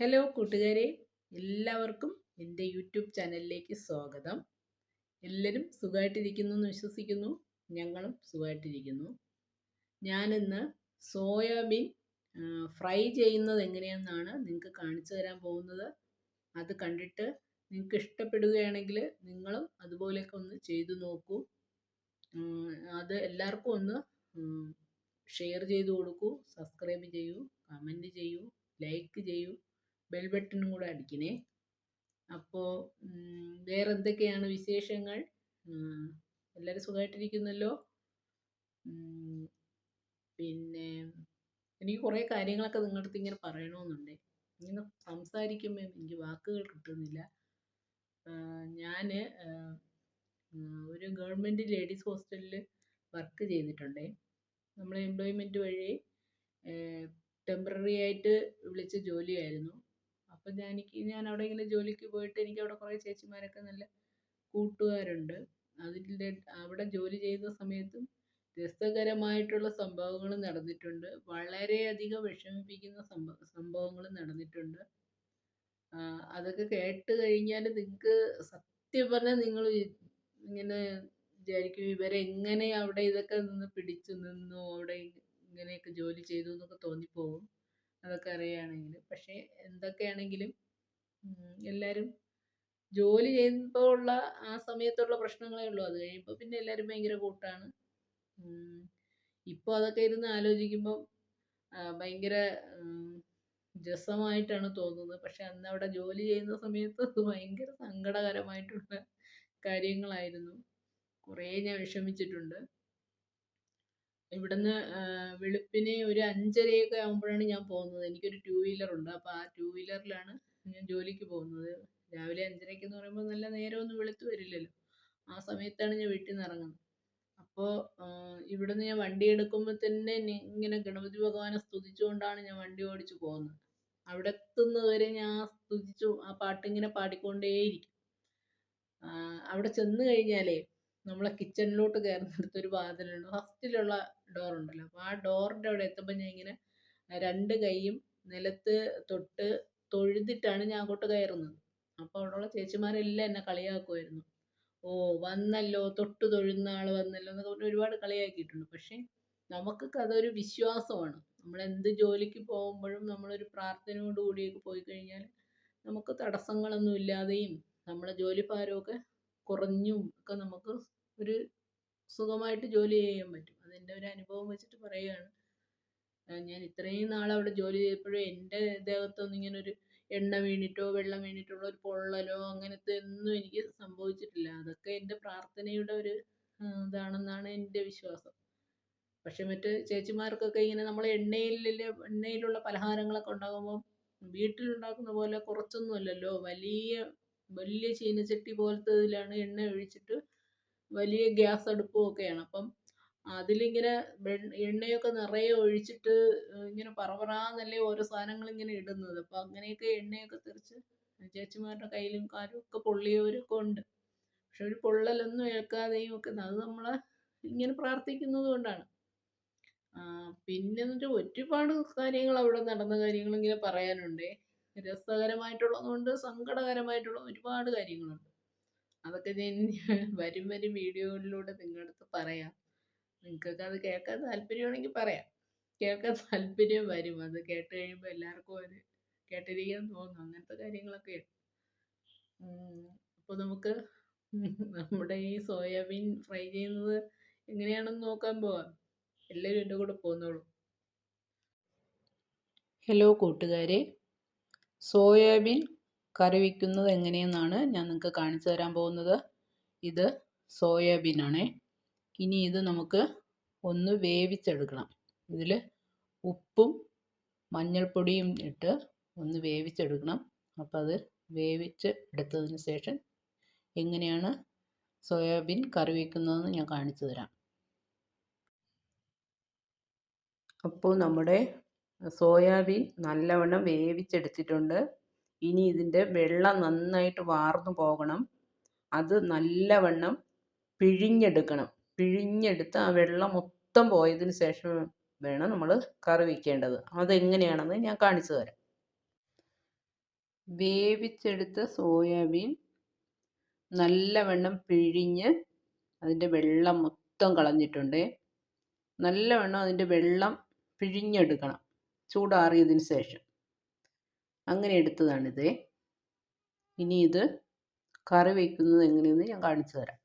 Hello കൂട്ടുകാരെ. എല്ലാവർക്കും എന്റെ യൂട്യൂബ് ചാനലിലേക്ക് സ്വാഗതം. എല്ലാവരും സുഖമായിട്ടിരിക്കുന്നു എന്ന് വിശ്വസിക്കുന്നു. ഞങ്ങളും സുഖമായിട്ടിരിക്കുന്നു. ഞാനിന്ന് സോയാബീൻ ഫ്രൈ ചെയ്യുന്നത് എങ്ങനെയെന്നാണ് നിങ്ങൾക്ക് കാണിച്ചു തരാൻ പോകുന്നത്. അത് കണ്ടിട്ട് നിങ്ങൾക്ക് ഇഷ്ടപ്പെടുകയാണെങ്കിൽ നിങ്ങളും അതുപോലെയൊക്കെ ഒന്ന് ചെയ്തു നോക്കൂ. അത് എല്ലാവർക്കും ഒന്ന് ഷെയർ ചെയ്തു കൊടുക്കൂ സബ്സ്ക്രൈബ് ചെയ്യൂ കമന്റ് ചെയ്യൂ ലൈക്ക് ചെയ്യൂ. ബെൽ ബട്ടണും കൂടെ അടിക്കണേ. അപ്പോൾ വേറെ എന്തൊക്കെയാണ് വിശേഷങ്ങൾ? എല്ലാവരും സുഖമായിട്ടിരിക്കുന്നല്ലോ പിന്നെ എനിക്ക് കുറേ കാര്യങ്ങളൊക്കെ നിങ്ങളുടെ അടുത്ത് ഇങ്ങനെ പറയണമെന്നുണ്ട് ഇങ്ങനെ സംസാരിക്കുമ്പോൾ എനിക്ക് വാക്കുകൾ കിട്ടുന്നില്ല. ഞാൻ ഒരു ഗവൺമെന്റ് ലേഡീസ് ഹോസ്റ്റലിൽ വർക്ക് ചെയ്തിട്ടുണ്ടേ. നമ്മളെ എംപ്ലോയ്മെന്റ് വഴി ടെമ്പററി ആയിട്ട് വിളിച്ച ജോലിയായിരുന്നു. അപ്പം ഞാൻ എനിക്ക് ഞാൻ അവിടെ ഇങ്ങനെ ജോലിക്ക് പോയിട്ട് എനിക്ക് അവിടെ കുറേ ചേച്ചിമാരൊക്കെ നല്ല കൂട്ടുകാരുണ്ട്. അതിന്റെ അവിടെ ജോലി ചെയ്യുന്ന സമയത്തും രസകരമായിട്ടുള്ള സംഭവങ്ങൾ നടന്നിട്ടുണ്ട്. വളരെയധികം വിഷമിപ്പിക്കുന്ന സംഭവ സംഭവങ്ങൾ നടന്നിട്ടുണ്ട്. അതൊക്കെ കേട്ട് കഴിഞ്ഞാൽ നിങ്ങൾക്ക് സത്യം പറഞ്ഞാൽ നിങ്ങൾ ഇങ്ങനെ വിചാരിക്കും ഇവരെങ്ങനെ അവിടെ ഇതൊക്കെ നിന്ന് പിടിച്ചു നിന്നു അവിടെ ഇങ്ങനെയൊക്കെ ജോലി ചെയ്തു എന്നൊക്കെ തോന്നിപ്പോകും അതൊക്കെ അറിയുകയാണെങ്കിൽ പക്ഷേ എന്തൊക്കെയാണെങ്കിലും എല്ലാവരും ജോലി ചെയ്യുമ്പോൾ ഉള്ള ആ സമയത്തുള്ള പ്രശ്നങ്ങളേ ഉള്ളൂ. അത് കഴിയുമ്പോൾ പിന്നെ എല്ലാവരും ഭയങ്കര കൂട്ടാണ്. ഇപ്പോൾ അതൊക്കെ ഇരുന്ന് ആലോചിക്കുമ്പോൾ ഭയങ്കര രസമായിട്ടാണ് തോന്നുന്നത്. പക്ഷെ അന്ന് അവിടെ ജോലി ചെയ്യുന്ന സമയത്ത് അത് ഭയങ്കര സങ്കടകരമായിട്ടുള്ള കാര്യങ്ങളായിരുന്നു. കുറേ ഞാൻ വിഷമിച്ചിട്ടുണ്ട്. ഇവിടുന്ന് വെളുപ്പിന് ഒരു അഞ്ചരയൊക്കെ ആകുമ്പോഴാണ് ഞാൻ പോകുന്നത്. എനിക്കൊരു ടൂ ഉണ്ട്. അപ്പോൾ ആ ടൂ വീലറിലാണ് ഞാൻ ജോലിക്ക് പോകുന്നത്. രാവിലെ അഞ്ചരയ്ക്ക് എന്ന് പറയുമ്പോൾ നല്ല നേരമൊന്നും വെളുത്ത് വരില്ലല്ലോ. ആ സമയത്താണ് ഞാൻ വീട്ടിൽ നിന്ന് ഇറങ്ങുന്നത്. അപ്പോൾ ഇവിടുന്ന് ഞാൻ വണ്ടി എടുക്കുമ്പോൾ തന്നെ ഇങ്ങനെ ഗണപതി ഭഗവാനെ സ്തുതിച്ചുകൊണ്ടാണ് ഞാൻ വണ്ടി ഓടിച്ച് പോകുന്നത്. അവിടെ എത്തുന്നതുവരെ ഞാൻ സ്തുതിച്ചു ആ പാട്ടിങ്ങനെ പാടിക്കൊണ്ടേയിരിക്കും. ആ, അവിടെ ചെന്ന് കഴിഞ്ഞാലേ നമ്മളെ കിച്ചണിലോട്ട് കയറുന്നിടത്ത് ഒരു വാതിലുണ്ട്. ഫസ്റ്റിലുള്ള ഡോർ ഉണ്ടല്ലോ. അപ്പോൾ ആ ഡോറിന്റെ അവിടെ എത്തുമ്പോൾ ഞാൻ ഇങ്ങനെ രണ്ട് കൈയും നിലത്ത് തൊട്ട് തൊഴുതിട്ടാണ് ഞാൻ അങ്ങോട്ട് കയറുന്നത്. അപ്പോൾ അവിടെയുള്ള ചേച്ചിമാരെല്ലാം എന്നെ കളിയാക്കുമായിരുന്നു ഓ വന്നല്ലോ തൊട്ട് തൊഴുന്ന ആൾ വന്നല്ലോ എന്നൊക്കെ പറഞ്ഞ് ഒരുപാട് കളിയാക്കിയിട്ടുണ്ട്. പക്ഷേ നമുക്കൊക്കെ അതൊരു വിശ്വാസമാണ്. നമ്മൾ എന്ത് ജോലിക്ക് പോകുമ്പോഴും നമ്മളൊരു പ്രാർത്ഥനയോട് കൂടിയൊക്കെ പോയി കഴിഞ്ഞാൽ നമുക്ക് തടസ്സങ്ങളൊന്നും ഇല്ലാതെയും നമ്മളെ ജോലിഭാരമൊക്കെ കുറഞ്ഞും ഒക്കെ നമുക്ക് ഒരു സുഖമായിട്ട് ജോലി ചെയ്യാൻ പറ്റും. അതെന്റെ ഒരു അനുഭവം വെച്ചിട്ട് പറയുകയാണ്. ഞാൻ ഇത്രയും നാൾ അവിടെ ജോലി ചെയ്തപ്പോഴും എന്റെ ദേഹത്തൊന്നും ഇങ്ങനെ ഒരു എണ്ണ വീണിട്ടോ വെള്ളം വീണിട്ടുള്ള ഒരു പൊള്ളലോ അങ്ങനത്തെ ഒന്നും എനിക്ക് സംഭവിച്ചിട്ടില്ല. അതൊക്കെ എന്റെ പ്രാർത്ഥനയുടെ ഒരു ഇതാണെന്നാണ് എന്റെ വിശ്വാസം. പക്ഷെ മറ്റ് ചേച്ചിമാർക്കൊക്കെ ഇങ്ങനെ നമ്മൾ എണ്ണയിൽ എണ്ണയിലുള്ള പലഹാരങ്ങളൊക്കെ ഉണ്ടാകുമ്പോൾ വീട്ടിലുണ്ടാക്കുന്ന പോലെ കുറച്ചൊന്നുമല്ലല്ലോ വലിയ വലിയ ചീനച്ചട്ടി പോലത്തെ ഇതിലാണ് എണ്ണ ഒഴിച്ചിട്ട് വലിയ ഗ്യാസ് അടുപ്പും ഒക്കെയാണ്. അപ്പം അതിലിങ്ങനെ എണ്ണയൊക്കെ നിറയെ ഒഴിച്ചിട്ട് ഇങ്ങനെ പറപറാന്നല്ലേ ഓരോ സാധനങ്ങൾ ഇങ്ങനെ ഇടുന്നത്. അപ്പം അങ്ങനെയൊക്കെ എണ്ണയൊക്കെ തെറിച്ച് ചേച്ചിമാരുടെ കയ്യിലും കാലും ഒക്കെ പൊള്ളിയവരൊക്കെ ഉണ്ട്. പക്ഷെ ഒരു പൊള്ളലൊന്നും ഏൽക്കാതെയും ഒക്കെ അത് നമ്മളെ ഇങ്ങനെ പ്രാർത്ഥിക്കുന്നത് കൊണ്ടാണ്. പിന്നെ എന്നിട്ട് ഒരുപാട് കാര്യങ്ങൾ അവിടെ നടന്ന കാര്യങ്ങൾ ഇങ്ങനെ പറയാനുണ്ടേ. രസകരമായിട്ടുള്ളതുകൊണ്ട് സങ്കടകരമായിട്ടുള്ള ഒരുപാട് കാര്യങ്ങളുണ്ട്. അതൊക്കെ ഞാൻ വരും വരും വീഡിയോകളിലൂടെ നിങ്ങളുടെ അടുത്ത് പറയാം. നിങ്ങൾക്കൊക്കെ അത് കേൾക്കാൻ താല്പര്യമാണെങ്കിൽ പറയാം. കേൾക്കാൻ താല്പര്യം വരും. അത് കേട്ട് കഴിയുമ്പോൾ എല്ലാവർക്കും അത് കേട്ടിരിക്കാൻ തോന്നും അങ്ങനത്തെ കാര്യങ്ങളൊക്കെ അപ്പോൾ നമുക്ക് നമ്മുടെ ഈ സോയാബീൻ ഫ്രൈ ചെയ്യുന്നത് എങ്ങനെയാണെന്ന് നോക്കാൻ പോവാം. എല്ലാവരും എന്റെ കൂടെ പോന്നോളൂ. ഹലോ കൂട്ടുകാരെ. സോയാബീൻ കറി വയ്ക്കുന്നത് എങ്ങനെയെന്നാണ് ഞാൻ നിങ്ങൾക്ക് കാണിച്ചു തരാൻ പോകുന്നത്. ഇത് സോയാബീനാണേ. ഇനി ഇത് നമുക്ക് ഒന്ന് വേവിച്ചെടുക്കണം. ഇതിൽ ഉപ്പും മഞ്ഞൾപ്പൊടിയും ഇട്ട് ഒന്ന് വേവിച്ചെടുക്കണം. അപ്പോൾ അത് വേവിച്ച് എടുത്തതിന് ശേഷം എങ്ങനെയാണ് സോയാബീൻ കറി വയ്ക്കുന്നതെന്ന് ഞാൻ കാണിച്ചു തരാം. അപ്പോൾ നമ്മുടെ സോയാബീൻ നല്ലവണ്ണം വേവിച്ചെടുത്തിട്ടുണ്ട്. ഇനി ഇതിന്റെ വെള്ളം നന്നായിട്ട് വാർന്നു പോകണം. അത് നല്ലവണ്ണം പിഴിഞ്ഞെടുക്കണം. പിഴിഞ്ഞെടുത്ത് ആ വെള്ളം മൊത്തം പോയതിന് ശേഷം വേണം നമ്മൾ കറി വയ്ക്കേണ്ടത് അതെങ്ങനെയാണെന്ന് ഞാൻ കാണിച്ചു തരാം. വേവിച്ചെടുത്ത സോയാബീൻ നല്ലവണ്ണം പിഴിഞ്ഞ് അതിന്റെ വെള്ളം മൊത്തം കളഞ്ഞിട്ടുണ്ട്. നല്ലവണ്ണം അതിന്റെ വെള്ളം പിഴിഞ്ഞെടുക്കണം. ചൂടാറിയതിന് ശേഷം. അങ്ങനെ എടുത്തതാണിത്. ഇനി ഇത് കറി വയ്ക്കുന്നത് എങ്ങനെയെന്ന് ഞാൻ കാണിച്ചു തരാം.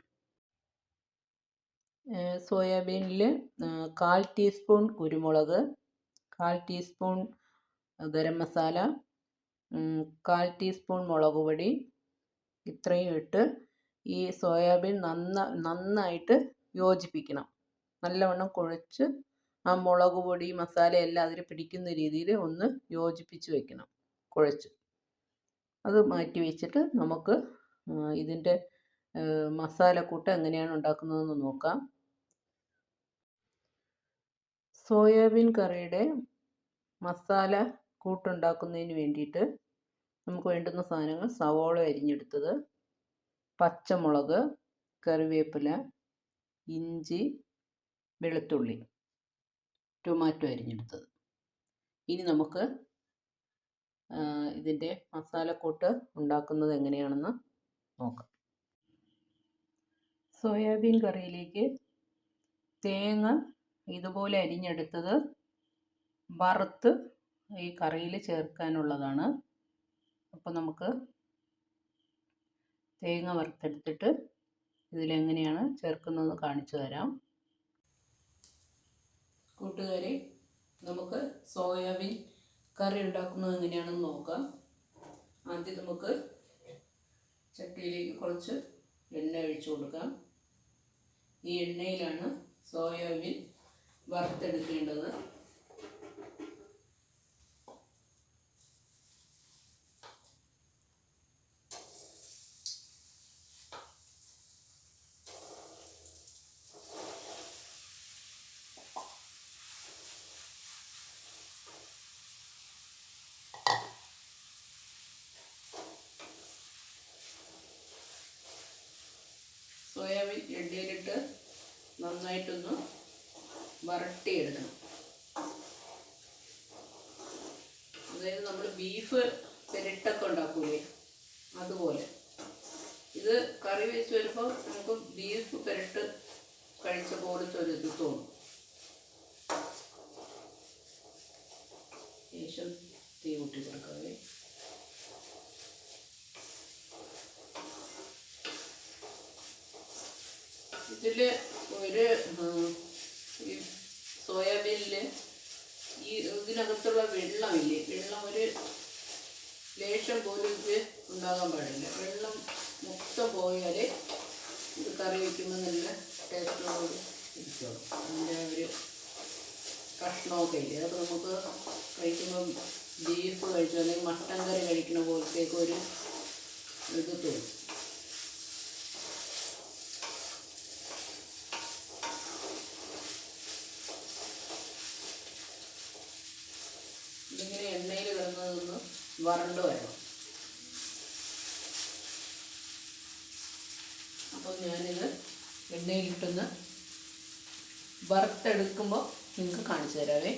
സോയാബീനിൽ കാൽ ടീസ്പൂൺ കുരുമുളക് കാൽ ടീസ്പൂൺ ഗരം മസാല കാൽ ടീസ്പൂൺ മുളക് പൊടി ഇത്രയും ഇട്ട് ഈ സോയാബീൻ നന്ന നന്നായിട്ട് യോജിപ്പിക്കണം. നല്ലവണ്ണം കുഴച്ച് ആ മുളക് പൊടി മസാല എല്ലാം അതിൽ പിടിക്കുന്ന രീതിയിൽ ഒന്ന് യോജിപ്പിച്ച് വെക്കണം കുഴച്ച്. അത് മാറ്റി വെച്ചിട്ട് നമുക്ക് ഇതിന്റെ മസാലക്കൂട്ട് എങ്ങനെയാണ് ഉണ്ടാക്കുന്നതെന്ന് നോക്കാം. സോയാബീൻ കറിയുടെ മസാല കൂട്ടുണ്ടാക്കുന്നതിന് വേണ്ടിയിട്ട് നമുക്ക് വേണ്ടുന്ന സാധനങ്ങൾ സവോള അരിഞ്ഞെടുത്തത് പച്ചമുളക് കറിവേപ്പില ഇഞ്ചി വെളുത്തുള്ളി ടൊമാറ്റോ അരിഞ്ഞെടുത്തത്. ഇനി നമുക്ക് ഇതിന്റെ മസാലക്കൂട്ട് ഉണ്ടാക്കുന്നത് എങ്ങനെയാണെന്ന് നോക്കാം. സോയാബീൻ കറിയിലേക്ക് തേങ്ങ ഇതുപോലെ അരിഞ്ഞെടുത്തത് വറുത്ത് ഈ കറിയിൽ ചേർക്കാനുള്ളതാണ്. അപ്പോൾ നമുക്ക് തേങ്ങ വറുത്തെടുത്തിട്ട് ഇതിലെങ്ങനെയാണ് ചേർക്കുന്നതെന്ന് കാണിച്ചു തരാം. കൂട്ടുകാരെ നമുക്ക് സോയാബീൻ കറി ഉണ്ടാക്കുന്നത് എങ്ങനെയാണെന്ന് നോക്കാം. ആദ്യം നമുക്ക് ചട്ടിയിലേക്ക് കുറച്ച് എണ്ണ ഒഴിച്ചു കൊടുക്കാം. ഈ എണ്ണയിലാണ് സോയാബീൻ വറുത്തെടുക്കേണ്ടത് സോയാബീൻ എണ്ണയിലിട്ട് നന്നായിട്ടൊന്ന് വരട്ടിയെടുക്കണം അതായത് നമ്മൾ ബീഫ് പെരട്ടൊക്കെ ഉണ്ടാക്കൂലേ അതുപോലെ. ഇത് കറി വെച്ച് വരുമ്പോൾ നമുക്ക് ബീഫ് പെരട്ട് കഴിച്ച പോലത്തെ ഒരു ഇത് തോന്നും. ശേഷം തീ കൂട്ടി കൊടുക്കാവേ ഇതിൽ ഒരു സോയാബീനിൽ ഈ ഇതിനകത്തുള്ള വെള്ളമില്ലേ? വെള്ളം ഒരു ലേശം പോലും ഇത് ഉണ്ടാകാൻ പാടില്ല. വെള്ളം മൊത്തം പോയാൽ ഇത് കറി വയ്ക്കുമ്പോൾ നല്ല ടേസ്റ്റോട് ഇരിക്കണം അതിന്റെ ഒരു കഷ്ണമൊക്കെ ഇല്ലേ? അപ്പോൾ നമുക്ക് കഴിക്കുമ്പം ബീഫ് കഴിച്ചു അല്ലെങ്കിൽ മട്ടൻ കറി കഴിക്കുന്ന പോലത്തേക്കൊരു ഇത് തോന്നും. വരണ്ട് വരണം അപ്പോൾ ഞാനിത് എണ്ണയിലിട്ടൊന്ന് വറുത്തെടുക്കുമ്പോൾ നിങ്ങൾക്ക് കാണിച്ചു തരാവേ.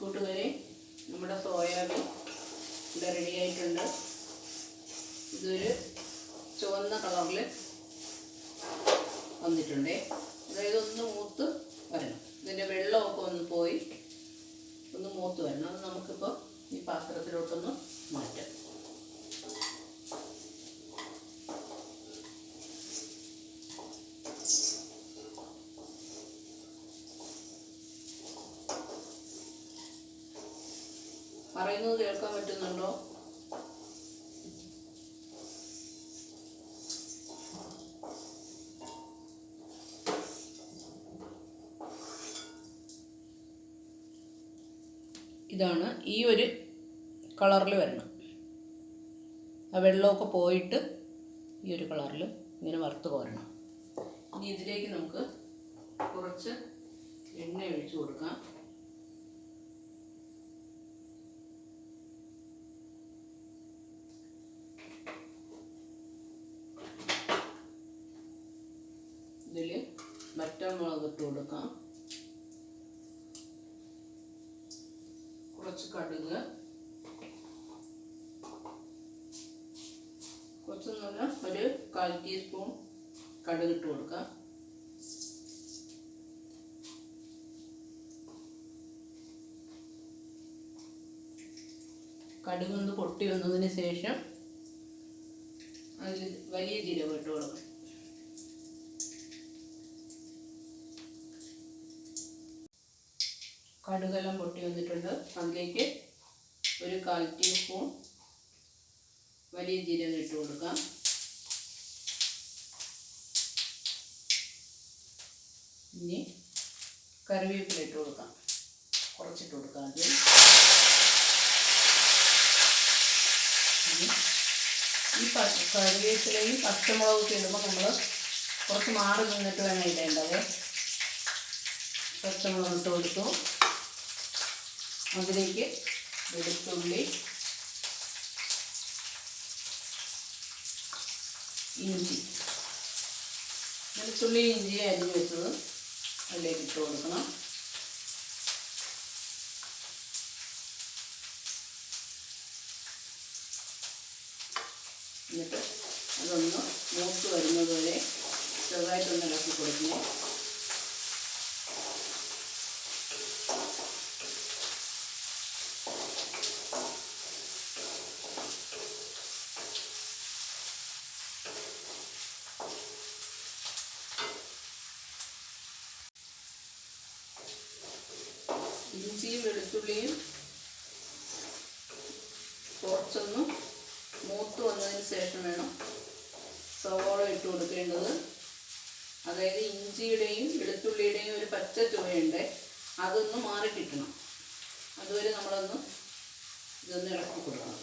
കൂട്ടുകാരെ നമ്മുടെ സോയാബീൻ ഇവിടെ റെഡിയായിട്ടുണ്ട് ഇതൊരു ചുവന്ന കളറിൽ വന്നിട്ടുണ്ടേ. അതായത് ഒന്ന് മൂത്ത് വരണം ഇതിന്റെ വെള്ളമൊക്കെ ഒന്ന് പോയി ഒന്ന് മൂത്ത് വരണം. അത് നമുക്കിപ്പോൾ ഈ പാത്രത്തിലോട്ടൊന്ന് മാറ്റാം. പറയുന്നത് കേൾക്കാൻ പറ്റുന്നുണ്ടോ? ഇതാണ് ഈ ഒരു കളറിൽ വരണം. ആ വെള്ളമൊക്കെ പോയിട്ട് ഈ ഒരു കളറിൽ ഇങ്ങനെ വറുത്ത് കോരണം. ഇനി ഇതിലേക്ക് നമുക്ക് കുറച്ച് എണ്ണ ഒഴിച്ചു കൊടുക്കാം. ഇതിൽ വറ്റൽമുളക് ഇട്ട് കൊടുക്കാം കുറച്ച് കടുക്. കുറച്ചെന്ന് പറഞ്ഞാൽ ഒരു കാൽ ടീസ്പൂൺ കടുക് ഇട്ട് കൊടുക്കാം. കടുക് ഒന്ന് പൊട്ടി വന്നതിന് ശേഷം അതിൽ വലിയ ജീരകം ഇട്ട് കൊടുക്കണം കടുകെല്ലാം പൊട്ടി വന്നിട്ടുണ്ട്. അതിലേക്ക് ഒരു കാൽ ടീസ്പൂൺ വലിയ ജീരകം ഇട്ട് കൊടുക്കാം. ഇനി കറിവേപ്പില ഇട്ട് കൊടുക്കാം. കുറച്ചിട്ട് കൊടുക്കാം ആദ്യം. ഈ കറിവേപ്പിലയും പച്ചമുളകൊക്കെ ഇടുമ്പോൾ നമ്മൾ കുറച്ച് മാറി നിന്നിട്ട് വേണം ഇടേണ്ടത്. പച്ചമുളക് ഇട്ട് കൊടുത്തു. അതിലേക്ക് വെളുത്തുള്ളി ഇഞ്ചി. വെളുത്തുള്ളി ഇഞ്ചി അരിഞ്ഞ് വെച്ചത് അതിലേക്ക് ഇട്ട് കൊടുക്കണം. എന്നിട്ട് അതൊന്ന് മൂത്ത് വരുന്നത് വരെ ചെറുതായിട്ടൊന്ന് ഇളക്കി കൊടുക്കണം. ഇഞ്ചിയും വെളുത്തുള്ളിയും കുറച്ചൊന്ന് മൂത്ത് വന്നതിന് ശേഷം വേണം സവോള ഇട്ട് കൊടുക്കേണ്ടത്. അതായത് ഇഞ്ചിയുടെയും വെളുത്തുള്ളിയുടെയും ഒരു പച്ച ചുവയുണ്ട് അതൊന്ന് മാറി കിട്ടണം അതുവരെ നമ്മളൊന്ന് ഇതൊന്ന് ഇളക്കി കൊടുക്കണം.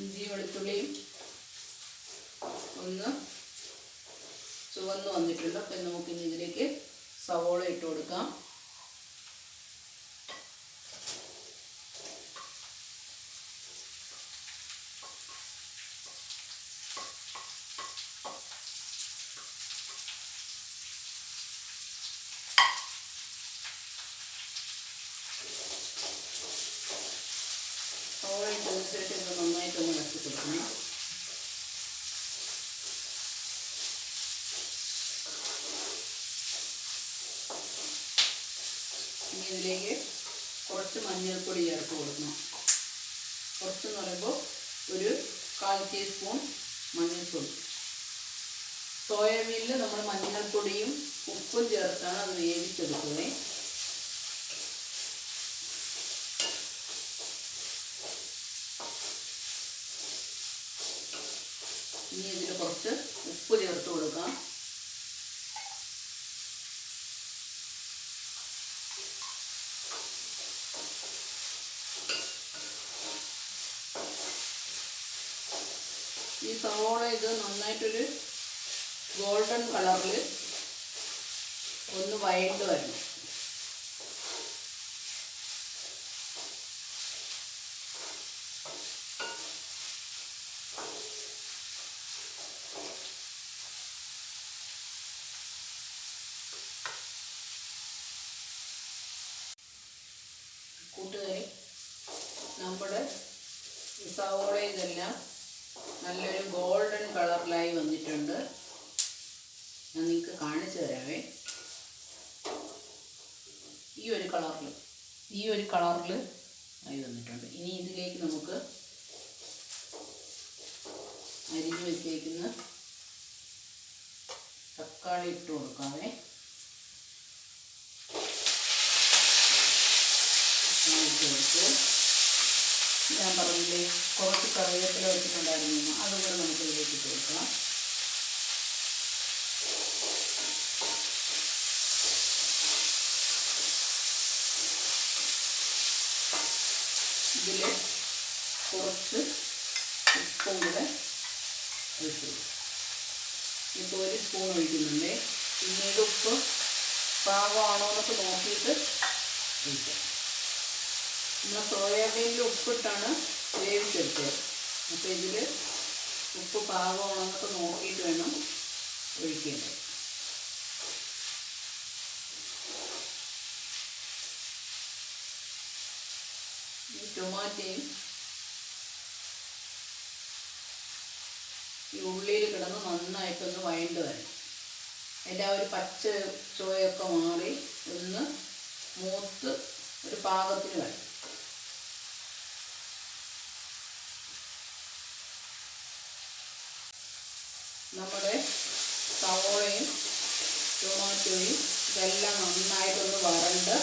ഇഞ്ചി വെളുത്തുള്ളിയും ഒന്ന് ചുവന്ന് വന്നിട്ടുണ്ട്. അപ്പം നമുക്കിനി ഇതിലേക്ക് സവോള ഇട്ട് കൊടുക്കാം സവോള ഇട്ടതിന് ശേഷം ഇത് നന്നായിട്ടൊന്ന് ഇളക്കി കൊടുക്കണം ഇനി ഇതിലേക്ക് കുറച്ച് മഞ്ഞൾപ്പൊടി ചേർത്ത് കൊടുക്കണം. കുറച്ചെന്ന് പറയുമ്പോൾ ഒരു കാൽ ടീസ്പൂൺ മഞ്ഞൾപ്പൊടി. സോയാബീനിൽ നമ്മൾ മഞ്ഞൾപ്പൊടിയും ഉപ്പും ചേർത്താണ് അത് വേവിച്ചെടുക്കുന്നത് ഇനി ഇതിൽ കുറച്ച് ഉപ്പ് ചേർത്ത് കൊടുക്കാം ഈ സവോള ഇത് നന്നായിട്ടൊരു ഗോൾഡൻ കളറിൽ ഒന്ന് വയണ്ട് വരണം കൂട്ടുകാരി നമ്മുടെ ഈ സവോള ഇതെല്ലാം നല്ലൊരു ഗോൾഡൻ കളറിലായി വന്നിട്ടുണ്ട്. ഞാൻ നിങ്ങൾക്ക് കാണിച്ചു തരാവേ. ഈ ഒരു കളറിൽ ഈ ഒരു കളറിൽ ആയി വന്നിട്ടുണ്ട്. ഇനി ഇതിലേക്ക് നമുക്ക് അരിഞ്ഞു വെച്ചേക്കുന്ന തക്കാളി ഇട്ട് കൊടുക്കാവേ. ഇട്ട് കൊടുത്ത് ഞാൻ പറഞ്ഞില്ലേ കുറച്ച് കറിവേപ്പില വെച്ചിട്ടുണ്ടായിരുന്നു. അതുകൂടെ നമുക്ക് ഇതിലേക്ക് കൊടുക്കാം. ഇതിൽ കുറച്ച് ഉപ്പും കൂടെ ഒഴിച്ചു ഇപ്പോൾ ഒരു സ്പൂൺ ഒഴിക്കുന്നുണ്ട്. പിന്നീട് ഉപ്പ് പാകമാണോ എന്നൊക്കെ നോക്കിയിട്ട് ഒഴിക്കാം. നമ്മൾ സോയാബീനിൽ ഉപ്പിട്ടാണ് വേവിച്ചെടുത്തത്. അപ്പോൾ ഇതിൽ ഉപ്പ് പാകമാണെന്നൊക്കെ നോക്കിയിട്ട് വേണം ഒഴിക്കേണ്ടത്. ഈ ടൊമാറ്റയും ഈ ഉള്ളിയിൽ കിടന്ന് നന്നായിട്ടൊന്ന് വഴണ്ട് വരണം. അതിന്റെ ആ ഒരു പച്ച ചോയൊക്കെ മാറി ഒന്ന് മൂത്ത് ഒരു പാകത്തിന് വേണം നമ്മുടെ സവോളയും ടൊമാറ്റോയും ഇതെല്ലാം നന്നായിട്ടൊന്ന് വരണ്ട്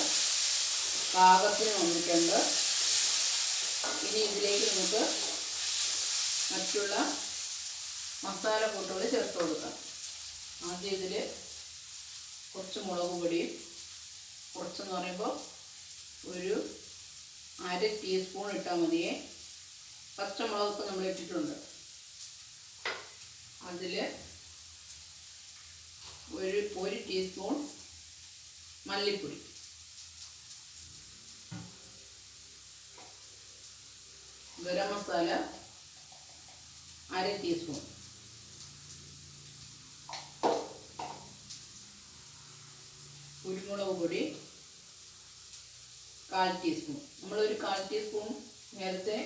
പാകത്തിന് വന്നിട്ടുണ്ട്. ഇനി ഇതിലേക്ക് നമുക്ക് മറ്റുള്ള മസാല കൂട്ടുകൾ ചേർത്ത് കൊടുക്കാം. ആദ്യം ഇതിൽ കുറച്ച് മുളക് പൊടിയും കുറച്ചെന്ന് പറയുമ്പോൾ ഒരു അര ടീസ്പൂൺ ഇട്ടാൽ മതിയേ. പച്ചമുളകൊക്കെ നമ്മൾ ഇട്ടിട്ടുണ്ട്. അതിൽ ഒരു ഒരു ടീസ്പൂൺ മല്ലിപ്പൊടി. ഗരം മസാല അര ടീസ്പൂൺ കുരുമുളക് പൊടി കാൽ ടീസ്പൂൺ നമ്മളൊരു കാൽ ടീസ്പൂൺ നേരത്തെ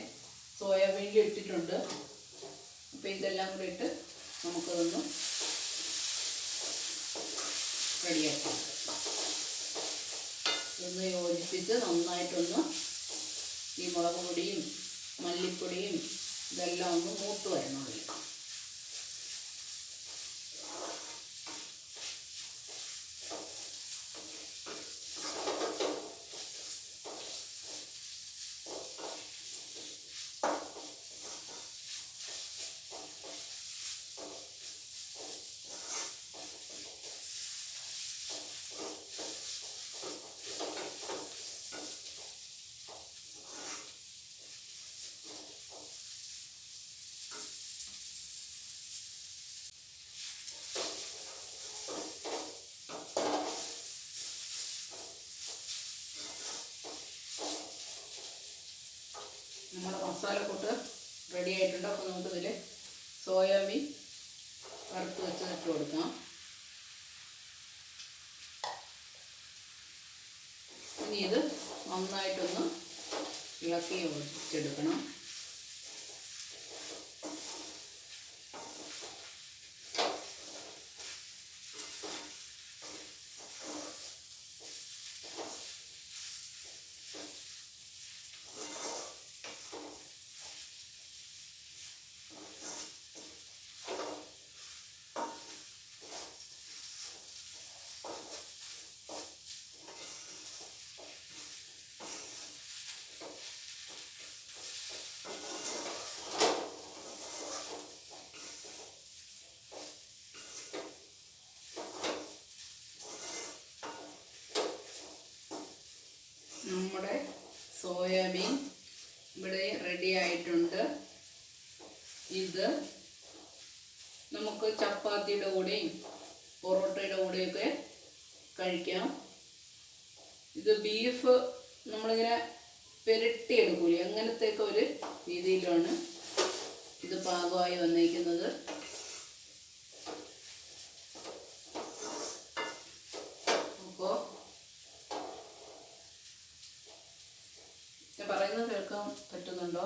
സോയാബീനിൽ ഇട്ടിട്ടുണ്ട്. അപ്പോൾ ഇതെല്ലാം കൂടി ഇട്ട് നമുക്കതൊന്ന് റെഡിയാക്കാം. ഒന്ന് യോജിപ്പിച്ച് നന്നായിട്ടൊന്ന് ഈ മുളക് പൊടിയും മല്ലിപ്പൊടിയും ഇതെല്ലാം ഒന്ന് മൂത്ത് വരണം അതിൽ നമ്മുടെ മസാലക്കൂട്ട് റെഡി ആയിട്ടുണ്ട്. അപ്പോൾ നമുക്കിതിൽ സോയാബീൻ വറുത്ത് വെച്ച് ഇട്ട് കൊടുക്കാം. ഇനി ഇത് നന്നായിട്ടൊന്ന് ഇളക്കി യോജിച്ചെടുക്കണം നമ്മുടെ സോയാബീൻ ഇവിടെ റെഡി ആയിട്ടുണ്ട്. ഇത് നമുക്ക് ചപ്പാത്തിയുടെ കൂടെയും പൊറോട്ടയുടെ കൂടെയൊക്കെ കഴിക്കാം. ഇത് ബീഫ് നമ്മളിങ്ങനെ പുരട്ടിയെടുക്കൂലേ? അങ്ങനത്തെയൊക്കെ ഒരു രീതിയിലാണ് ഇത് പാകമായി വന്നിരിക്കുന്നത് അപ്പോൾ ഞാൻ പറയുന്നത് കേൾക്കാൻ പറ്റുന്നുണ്ടോ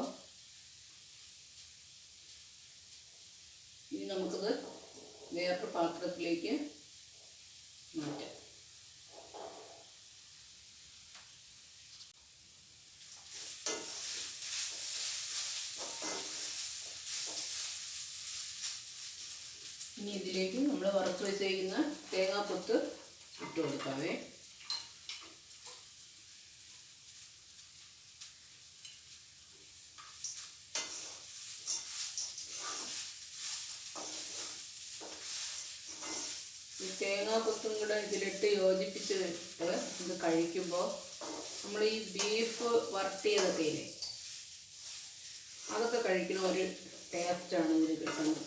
ഇനി നമുക്കിത് വേറൊരു പാത്രത്തിലേക്ക് മാറ്റാം. ഇനി ഇതിലേക്ക് നമ്മൾ വറുത്ത് വെച്ചേക്കുന്ന തേങ്ങാപ്പൊത്ത് ഇട്ട് കൊടുക്കാവേ ഈ തേങ്ങാക്കൊത്തും കൂടെ ഇതിലിട്ട് യോജിപ്പിച്ച് ഇട്ട് ഇത് കഴിക്കുമ്പോൾ നമ്മൾ ഈ ബീഫ് വരട്ടിയതൊക്കെ ഇല്ലേ? അതൊക്കെ കഴിക്കുന്ന ഒരു ടേസ്റ്റാണ് ഇതിന് കിട്ടുന്നത്.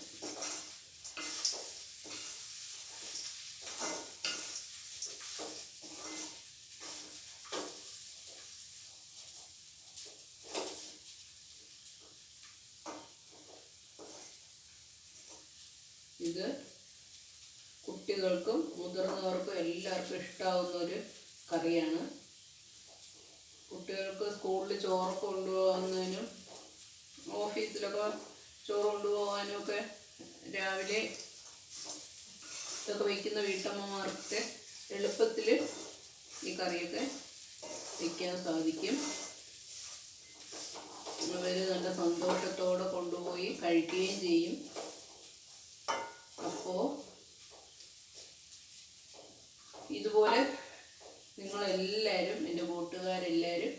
വീട്ടമ്മമാർക്ക് എളുപ്പത്തിൽ ഈ കറിയൊക്കെ വയ്ക്കാൻ സാധിക്കും. അവർ നല്ല സന്തോഷത്തോടെ കൊണ്ടുപോയി കഴിക്കുകയും ചെയ്യും. അപ്പോൾ ഇതുപോലെ നിങ്ങളെല്ലാവരും എന്റെ കൂട്ടുകാരെല്ലാവരും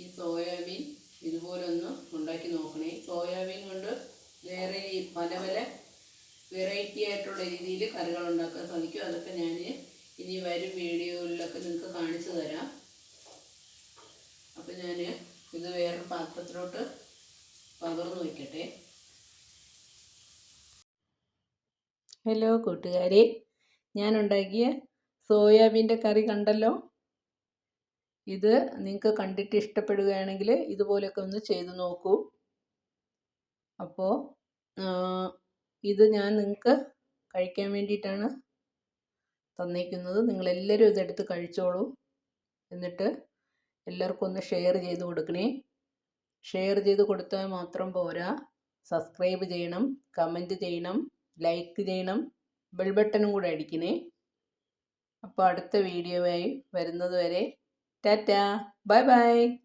ഈ സോയാബീൻ ഇതുപോലെ ഒന്ന് ഉണ്ടാക്കി നോക്കണേ. സോയാബീൻ കൊണ്ട് വേറെ പല പല വെറൈറ്റി ആയിട്ടുള്ള രീതിയിൽ കറികൾ ഉണ്ടാക്കാൻ സാധിക്കും. അതൊക്കെ ഞാൻ ഇനി വരും വീഡിയോയിലൊക്കെ നിങ്ങൾക്ക് കാണിച്ചു തരാം. അപ്പം ഞാൻ ഇത് വേറൊരു പാത്രത്തിലോട്ട് പകർന്നു വയ്ക്കട്ടെ ഹലോ കൂട്ടുകാരെ. ഞാൻ ഉണ്ടാക്കിയ സോയാബീന്റെ കറി കണ്ടല്ലോ? ഇത് നിങ്ങൾക്ക് കണ്ടിട്ട് ഇഷ്ടപ്പെടുകയാണെങ്കിൽ ഇതുപോലെയൊക്കെ ഒന്ന് ചെയ്തു നോക്കൂ. അപ്പോൾ ഇത് ഞാൻ നിങ്ങൾക്ക് കഴിക്കാൻ വേണ്ടിയിട്ടാണ് തന്നേക്കുന്നത്. നിങ്ങളെല്ലാവരും ഇതെടുത്ത് കഴിച്ചോളൂ. എന്നിട്ട് എല്ലാവർക്കും ഒന്ന് ഷെയർ ചെയ്ത് കൊടുക്കണേ. ഷെയർ ചെയ്ത് കൊടുത്താൽ മാത്രം പോരാ. സബ്സ്ക്രൈബ് ചെയ്യണം കമന്റ് ചെയ്യണം ലൈക്ക് ചെയ്യണം ബെൽ ബട്ടണും കൂടെ അടിക്കണേ. അപ്പോൾ അടുത്ത വീഡിയോയായി വരുന്നത് വരെ. ടാറ്റാ. Bye bye